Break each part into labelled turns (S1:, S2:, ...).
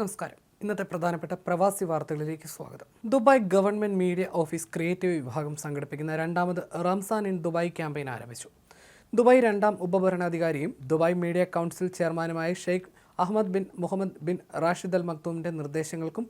S1: നമസ്കാരം. ഇന്നത്തെ പ്രധാനപ്പെട്ട പ്രവാസി വാർത്തകളിലേക്ക് സ്വാഗതം. Dubai government media office creative വിഭാഗം സംഘടിപ്പിക്കുന്ന രണ്ടാമത് റംസാൻ ഇൻ ദുബായ് ക്യാമ്പയിൻ ആരംഭിച്ചു. ദുബായ് രണ്ടാം ഉപഭരണാധികാരിയും ദുബായ് മീഡിയ കൗൺസിൽ ചെയർമാനുമായ Sheikh Ahmed bin Mohammed bin Rashid Al മക്തൂമിന്റെ നിർദ്ദേശങ്ങൾക്കും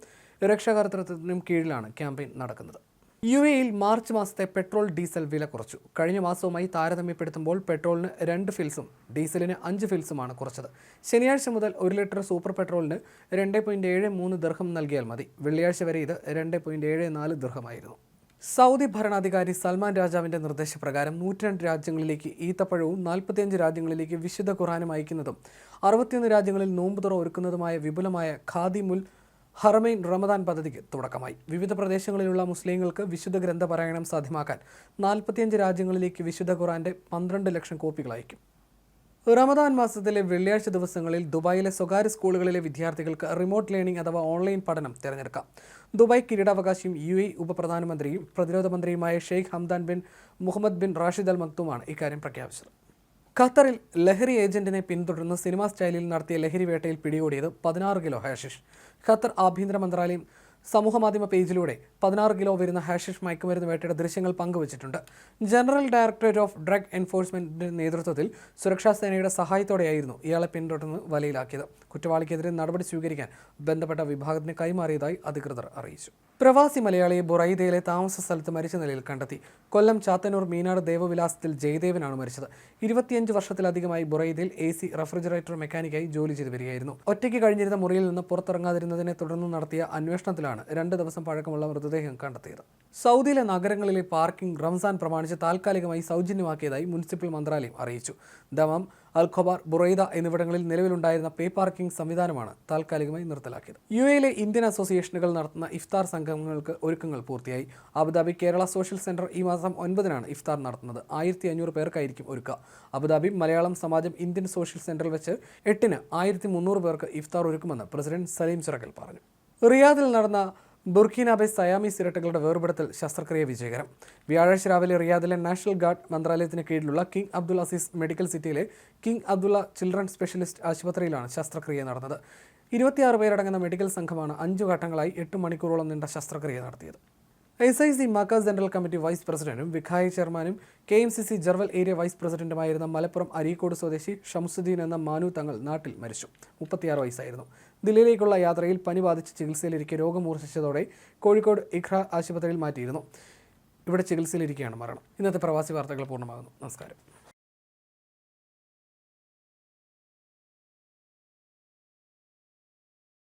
S1: രക്ഷാകർത്തൃത്വത്തിനും കീഴിലാണ് ക്യാമ്പയിൻ നടക്കുന്നത്. യു എയിൽ മാർച്ച് മാസത്തെ പെട്രോൾ ഡീസൽ വില കുറച്ചു. കഴിഞ്ഞ മാസവുമായി താരതമ്യപ്പെടുത്തുമ്പോൾ പെട്രോളിന് രണ്ട് ഫിൽസും ഡീസലിന് അഞ്ച് ഫിൽസുമാണ് കുറച്ചത്. ശനിയാഴ്ച മുതൽ ഒരു ലിറ്റർ സൂപ്പർ പെട്രോളിന് രണ്ട് പോയിന്റ് ഏഴ് മൂന്ന് ദർഹം നൽകിയാൽ മതി. വെള്ളിയാഴ്ച വരെ ഇത് രണ്ട് പോയിന്റ് ഏഴ് നാല് ദർഹമായിരുന്നു. സൗദി ഭരണാധികാരി സൽമാൻ രാജാവിന്റെ നിർദ്ദേശപ്രകാരം നൂറ്റിരണ്ട് രാജ്യങ്ങളിലേക്ക് ഈത്തപ്പഴവും നാൽപ്പത്തിയഞ്ച് രാജ്യങ്ങളിലേക്ക് വിശുദ്ധ ഖുറാനും അയക്കുന്നതും അറുപത്തിയൊന്ന് രാജ്യങ്ങളിൽ നോമ്പുതുറ ഒരുക്കുന്നതുമായ വിപുലമായ ഖാദി മുൽ ഹറമൈൻ റമദാൻ പദ്ധതിക്ക് തുടക്കമായി. വിവിധ പ്രദേശങ്ങളിലുള്ള മുസ്ലിങ്ങൾക്ക് വിശുദ്ധ ഗ്രന്ഥപാരായണം സാധ്യമാക്കാൻ നാൽപ്പത്തിയഞ്ച് രാജ്യങ്ങളിലേക്ക് വിശുദ്ധ ഖുറാന്റെ പന്ത്രണ്ട് ലക്ഷം കോപ്പികൾ അയക്കും. റമദാൻ മാസത്തിലെ വെള്ളിയാഴ്ച ദിവസങ്ങളിൽ ദുബായിലെ സ്വകാര്യ സ്കൂളുകളിലെ വിദ്യാർത്ഥികൾക്ക് റിമോട്ട് ലേണിംഗ് അഥവാ ഓൺലൈൻ പഠനം തിരഞ്ഞെടുക്കാം. ദുബായ് കിരീടാവകാശിയും യു എ ഉപപ്രധാനമന്ത്രിയും പ്രതിരോധ മന്ത്രിയുമായ Sheikh Hamdan bin Mohammed bin Rashid Al മക്തുമാണ് ഇക്കാര്യം പ്രഖ്യാപിച്ചത്. ഖത്തറിൽ ലഹരി ഏജന്റിനെ പിന്തുടർന്ന് സിനിമാ സ്റ്റൈലിൽ നടത്തിയ ലഹരി വേട്ടയിൽ പിടികൂടിയത് പതിനാറ് കിലോ. ഹാഷിഷ്. ഖത്തർ ആഭ്യന്തര മന്ത്രാലയം സമൂഹമാധ്യമ പേജിലൂടെ പതിനാറ് കിലോ വരുന്ന ഹാഷിഷ് മയക്കുമരുന്ന് വേട്ടയുടെ ദൃശ്യങ്ങൾ പങ്കുവച്ചിട്ടുണ്ട്. ജനറൽ ഡയറക്ടറേറ്റ് ഓഫ് ഡ്രഗ് എൻഫോഴ്സ്മെന്റിന്റെ നേതൃത്വത്തിൽ സുരക്ഷാ സേനയുടെ സഹായത്തോടെയായിരുന്നു ഇയാളെ പിന്തുടർന്ന് വലയിലാക്കിയത്. കുറ്റവാളിക്കെതിരെ നടപടി സ്വീകരിക്കാൻ ബന്ധപ്പെട്ട വിഭാഗത്തിന് കൈമാറിയതായി അധികൃതർ അറിയിച്ചു. പ്രവാസി മലയാളിയെ ബുറൈദയിലെ താമസ സ്ഥലത്ത് മരിച്ച നിലയിൽ കണ്ടെത്തി. കൊല്ലം ചാത്തന്നൂർ മീനാട് ദേവവിലാസത്തിൽ ജയദേവനാണ് മരിച്ചത്. ഇരുപത്തിയഞ്ച് വർഷത്തിലധികമായി ബുറൈദയിൽ എ സി റെഫ്രിജറേറ്റർ മെക്കാനിക്കായി ജോലി ചെയ്തു വരികയായിരുന്നു. ഒറ്റയ്ക്ക് കഴിഞ്ഞിരുന്ന മുറിയിൽ നിന്ന് പുറത്തിറങ്ങാതിരുന്നതിനെ തുടർന്ന് നടത്തിയ അന്വേഷണത്തിലാണ് രണ്ട് ദിവസം പഴക്കമുള്ള മൃതദേഹം കണ്ടെത്തിയത്. സൗദിയിലെ നഗരങ്ങളിലെ പാർക്കിംഗ് റംസാൻ പ്രമാണിച്ച് താൽക്കാലികമായി സൗജന്യമാക്കിയതായി മുനിസിപ്പൽ മന്ത്രാലയം അറിയിച്ചു. ദമാം അൽ ഖൊബാർ ബുറൈദ എന്നിവിടങ്ങളിൽ നിലവിലുണ്ടായിരുന്ന പേ പാർക്കിംഗ് സംവിധാനമാണ് താൽക്കാലികമായി നിർത്തലാക്കിയത്. യു എയിലെ ഇന്ത്യൻ അസോസിയേഷനുകൾ നടത്തുന്ന ഇഫ്താർ സംഘങ്ങൾക്ക് ഒരുക്കങ്ങൾ പൂർത്തിയായി. അബുദാബി കേരള സോഷ്യൽ സെന്റർ ഈ മാസം ഒൻപതിനാണ് ഇഫ്താർ നടത്തുന്നത്. ആയിരത്തി അഞ്ഞൂറ് പേർക്കായിരിക്കും ഒരുക്കുക Abu Dhabi Malayalam Samajam Indian social സെന്ററിൽ വെച്ച് എട്ടിന് ആയിരത്തി മുന്നൂറ് പേർക്ക് ഇഫ്താർ ഒരുക്കുമെന്ന് പ്രസിഡന്റ് സലീം ചിറക്കൽ പറഞ്ഞു. റിയാദിൽ നടന്ന ബുർഖിനാബെ സയാമീസ് ഇരട്ടകളുടെ വേർപെടുത്തൽ ശസ്ത്രക്രിയ വിജയകരം. വ്യാഴാഴ്ച രാവിലെ റിയാദിലെ നാഷണൽ ഗാർഡ് മന്ത്രാലയത്തിന് കീഴിലുള്ള കിങ് അബ്ദുൽ അസീസ് മെഡിക്കൽ സിറ്റിയിലെ കിങ് അബ്ദുള്ള ചിൽഡ്രൻ സ്പെഷ്യലിസ്റ്റ് ആശുപത്രിയിലാണ് ശസ്ത്രക്രിയ നടന്നത്. ഇരുപത്തിയാറ് പേരടങ്ങുന്ന മെഡിക്കൽ സംഘമാണ് അഞ്ചു ഘട്ടങ്ങളായി എട്ട് മണിക്കൂറോളം നീണ്ട ശസ്ത്രക്രിയ നടത്തിയത്. എസ് ഐ സി മക്കാസ് ജനറൽ കമ്മിറ്റി വൈസ് പ്രസിഡന്റും വിഖായി ചെയർമാനും K M C C Jarwal area vice പ്രസിഡന്റുമായിരുന്ന Malappuram Areekode സ്വദേശി ഷംസുദ്ദീൻ എന്ന മാനു തങ്ങൾ നാട്ടിൽ മരിച്ചു. മുപ്പത്തിയാറ് വയസ്സായിരുന്നു. ദില്ലിയിലേക്കുള്ള യാത്രയിൽ പനി ബാധിച്ച് ചികിത്സയിലിരിക്കെ രോഗം മൂർച്ഛിച്ചതോടെ കോഴിക്കോട് ഇഖ്ര ആശുപത്രിയിൽ മാറ്റിയിരുന്നു. ഇവിടെ ചികിത്സയിലിരിക്കുകയാണ് മരണം. ഇന്നത്തെ പ്രവാസി വാർത്തകൾ പൂർണമാകുന്നു. നമസ്കാരം.